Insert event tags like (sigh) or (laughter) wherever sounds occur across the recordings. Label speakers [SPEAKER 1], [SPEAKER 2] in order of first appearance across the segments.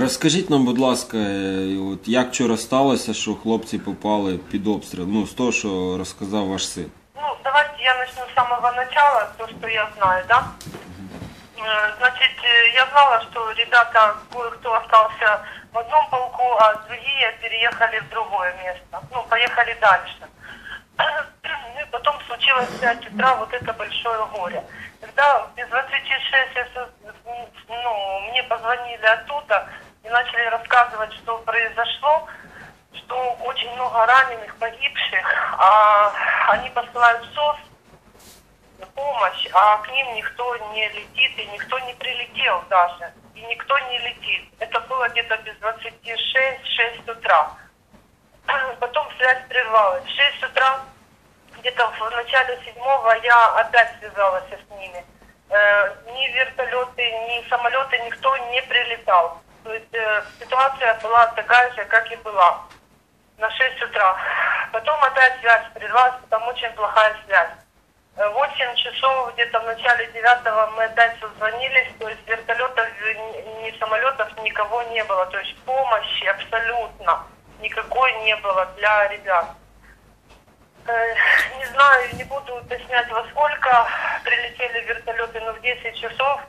[SPEAKER 1] Розкажіть нам, будь ласка, е, от як вчора сталося, що хлопці попали під обстріл? Ну, з того, що розказав ваш син.
[SPEAKER 2] Ну, давайте я начну с самого начала, то, что я знаю, да? Э, Значит, э, я знала, что ребята, кое-кто остался в одном полку, а другие переехали в другое место. Ну, поехали дальше. Ну, и потом случилось в 5 утра вот это большое горе. Когда без 26 я со- ну, мне позвонили оттуда и начали рассказывать, что произошло, что очень много раненых, погибших, а они посылают СОС помощь, а к ним никто не летит и никто не прилетел даже. И никто не летит. Это было где-то без 26, 6 утра. (clears throat) Потом связь прервалась. В 6 утра, где-то в начале седьмого, я опять связалась с ними. Э, ни вертолеты, ни самолеты, никто не прилетал. То есть э, ситуация была такая же, как и была на 6 утра. Потом опять связь прервалась, там очень плохая связь. Э, 8 часов, где-то в начале 9 мы опять созвонились, то есть вертолетов, э, ни самолетов, никого не было. То есть помощи абсолютно никакой не было для ребят. Э, Не знаю, не буду уточнять во сколько прилетели вертолеты, но в 10 часов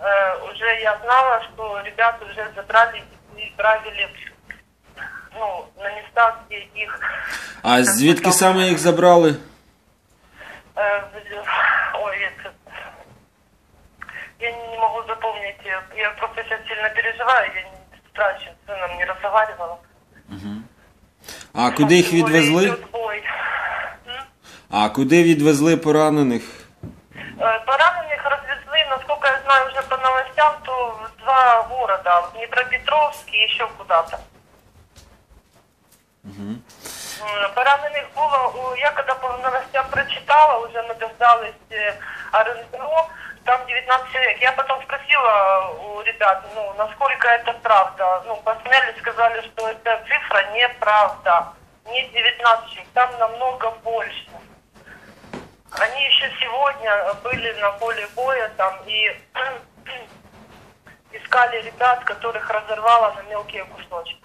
[SPEAKER 2] э, уже я знала, что ребят уже забрали и отправили ну, на места, где их...
[SPEAKER 1] А звідки саме їх забрали?
[SPEAKER 2] э, в- ой, это, я не не могу запомнить, э, я просто сейчас сильно переживаю, я не, с утра еще с сыном не разговаривала.
[SPEAKER 1] А куди їх
[SPEAKER 2] Тем более
[SPEAKER 1] відвезли?
[SPEAKER 2] идет бой. М?
[SPEAKER 1] А куди відвезли поранених?
[SPEAKER 2] По новостям, то два города, в Днепропетровск и еще куда-то. М, Поранених було, я когда по новостям прочитала, уже мы дождались РНБО, там 19 человек. Я потом спросила у ребят, ну, насколько это правда. Ну, посмотрели, сказали, что эта цифра неправда. Не 19 человек, там намного больше. Они еще сегодня были на поле боя там и (clears throat) искали ребят, которых разорвало на мелкие кусочки.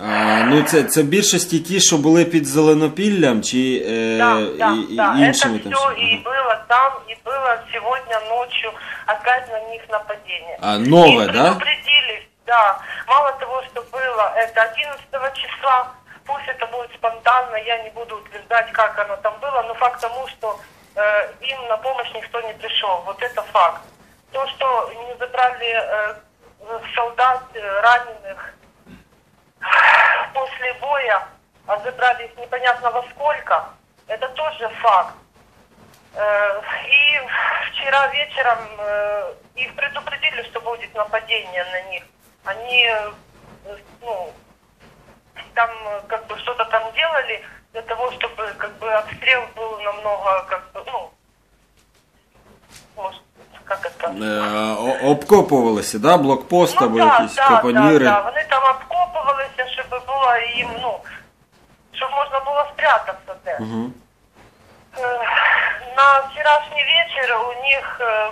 [SPEAKER 1] А, ну, це, це в більшості ті, що були під зеленопіллям, чи е,
[SPEAKER 2] Да, да,
[SPEAKER 1] і, і
[SPEAKER 2] да.
[SPEAKER 1] іншими
[SPEAKER 2] Это
[SPEAKER 1] там.
[SPEAKER 2] все
[SPEAKER 1] всі?
[SPEAKER 2] и было там, и было сегодня ночью опять на них нападение.
[SPEAKER 1] А, новое,
[SPEAKER 2] и
[SPEAKER 1] да?
[SPEAKER 2] предупредили, да. Мало того, что было это 11 числа, пусть это будет спонтанно, я не буду утверждать, как оно там было, но факт тому, что э, им на помощь никто не пришел. Вот это факт. То, что не забрали э, солдат э, раненых после боя, а забрали их непонятно во сколько, это тоже факт. Э, И вчера вечером э, их предупредили, что будет нападение на них. Они, э, ну, там как бы что-то там делали для того, чтобы как бы обстрел был намного, как бы, ну, может, как это?
[SPEAKER 1] Е, о- обкопувалися, да? Блокпост або
[SPEAKER 2] Ну, да,
[SPEAKER 1] якісь
[SPEAKER 2] да,
[SPEAKER 1] капоніри.
[SPEAKER 2] Да, да. Вони там обкопувалися, щоб було їм, ну, щоб можна було спрятатися де.
[SPEAKER 1] Угу.
[SPEAKER 2] Э, На вчерашний вечер у них э,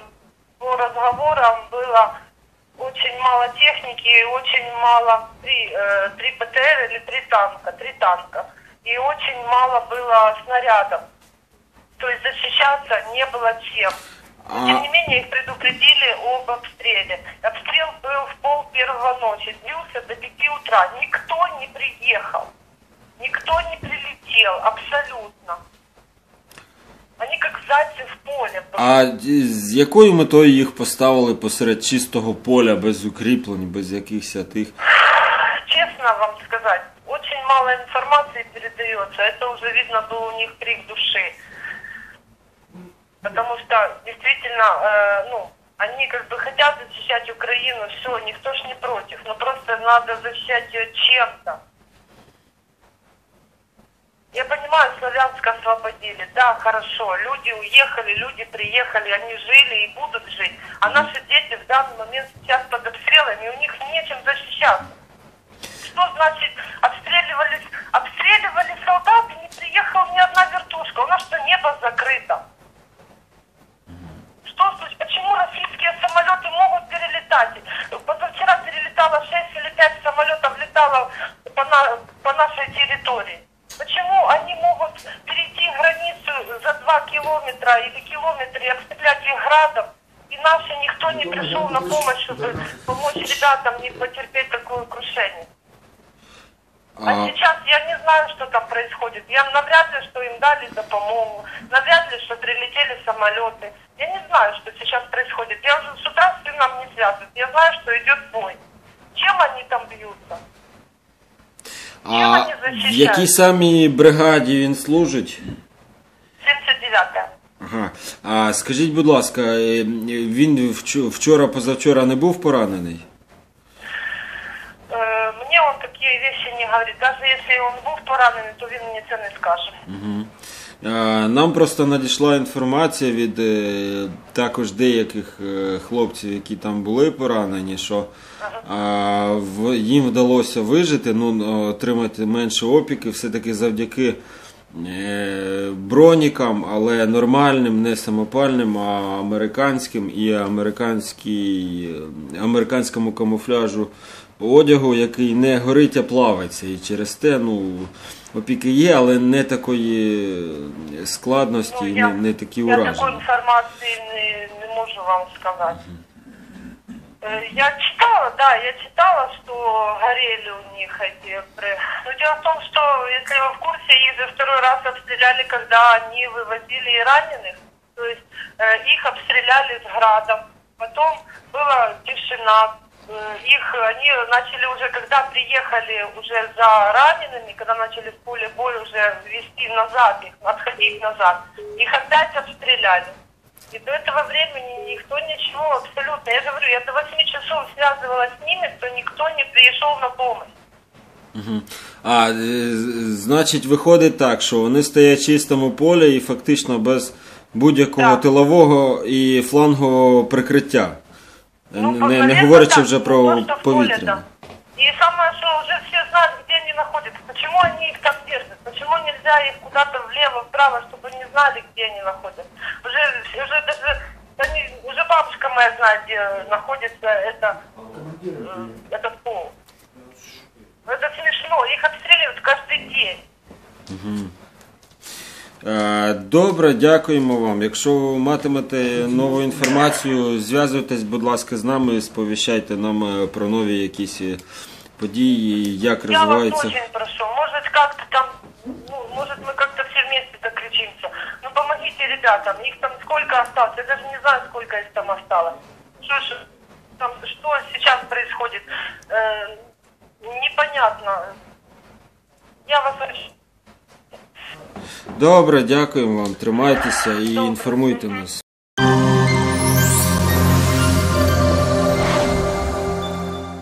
[SPEAKER 2] по разговорам было очень мало техники, и очень мало три, э, три ПТР или три танка, три танка. И очень мало было снарядов. То есть защищаться не было чем. Но,
[SPEAKER 1] А-
[SPEAKER 2] Тем не менее, их предупредили об обстреле. Обстрел был в пол первого ночи, длился до пяти утра. Никто не приехал, никто не прилетел, абсолютно. Они как зайцы в поле.
[SPEAKER 1] А з якою метою їх поставили посеред чистого поля, без укріплень, без якихось тих.
[SPEAKER 2] Честно вам сказать, мало информации передается. Это уже видно был у них крик души. Потому что действительно, э, ну, они как бы хотят защищать Украину, все, никто ж не против. Но просто надо защищать ее чем-то. Я понимаю, Славянск освободили, да, хорошо. Люди уехали, люди приехали, они жили и будут жить. А наши дети в данный момент сейчас под обстрелами, у них нечем защищаться. Что значит обстреливали, обстреливали солдат, и не приехала ни одна вертушка. У нас что, небо закрыто? Что случилось? Почему российские самолеты могут перелетать? Позавчера перелетало 6 или 5 самолетов, летало по, на, по нашей территории. Почему они могут перейти границу за 2 километра или километры и обстрелять их градом? И наши никто не ну, пришел на помощь, чтобы помочь ребятам не потерпеть такое крушение. А
[SPEAKER 1] А,
[SPEAKER 2] сейчас я не знаю, что там происходит. Я навряд ли, что им дали допомогу. Навряд ли, что прилетели самолеты. Я не знаю, что сейчас происходит. Я уже с утра с сыном не связываюсь. Я знаю, что идет бой. Чем они там бьются?
[SPEAKER 1] а в якій самій бригаді він служить?
[SPEAKER 2] 79-я.
[SPEAKER 1] Ага. А скажіть, будь ласка, е, він вч- вчора, позавчора не був поранений?
[SPEAKER 2] Если он был поранений, то він мені це не скаже.
[SPEAKER 1] Е, Нам просто надійшла інформація від е, також деяких е, хлопців, які там були поранені, що їм вдалося вижити, ну, отримати менше опіки, все-таки завдяки е, бронікам, але нормальним, не самопальним, а американським і американський, американському камуфляжу одягу, який не горить, а плавиться. І через те, ну, опіки є, але не такої складності,
[SPEAKER 2] Ну,
[SPEAKER 1] і
[SPEAKER 2] я,
[SPEAKER 1] не, не такі
[SPEAKER 2] я такой
[SPEAKER 1] ураження.
[SPEAKER 2] информации не, не можу вам сказать. Э, Я читала, да, я читала, что горели у них эти... пре- Но дело в том, что, если вы в курсе, их же второй раз обстреляли, когда они вывозили и раненых. То есть э, их обстреляли с градом. Потом была тишина. Э, Их они начали уже, когда приехали уже за ранеными, когда начали в поле боя уже вести назад их, отходить назад, их опять обстреляли. И до этого времени никто ничего абсолютно. Я же говорю, я до 8 часов связывалась с ними, то никто не пришел на помощь.
[SPEAKER 1] А, е, з- значить, виходить так, що вони стоять в чистому полі і фактично без будь-якого
[SPEAKER 2] Так.
[SPEAKER 1] тилового і флангового прикриття.
[SPEAKER 2] Ну,
[SPEAKER 1] не, не
[SPEAKER 2] наверное,
[SPEAKER 1] говорячи
[SPEAKER 2] так,
[SPEAKER 1] вже
[SPEAKER 2] ну,
[SPEAKER 1] про повітря.
[SPEAKER 2] И самое, что уже все знают, где они находятся. Почему они их там держат? Почему нельзя их куда-то влево, вправо, чтобы не знали, где они находятся? Уже, уже даже они, уже бабушка моя знает, где находится это, э, этот пол. Это смешно. Их обстреливают каждый день.
[SPEAKER 1] Е, Добре, дякуємо вам. Якщо матимете нову інформацію, зв'язуйтесь, будь ласка, з нами, сповіщайте нам е, про нові якісь е, події, як
[SPEAKER 2] Я вас
[SPEAKER 1] розвивається.
[SPEAKER 2] очень прошу, может как-то там, ну, может мы как-то все вместе докричимся. Ну помогите ребятам, их там сколько осталось, я даже не знаю, сколько их там осталось. Что ж, там, что сейчас происходит, Э, непонятно. Я вас очень...
[SPEAKER 1] Добре, дякуємо вам. Тримайтеся і інформуйте нас.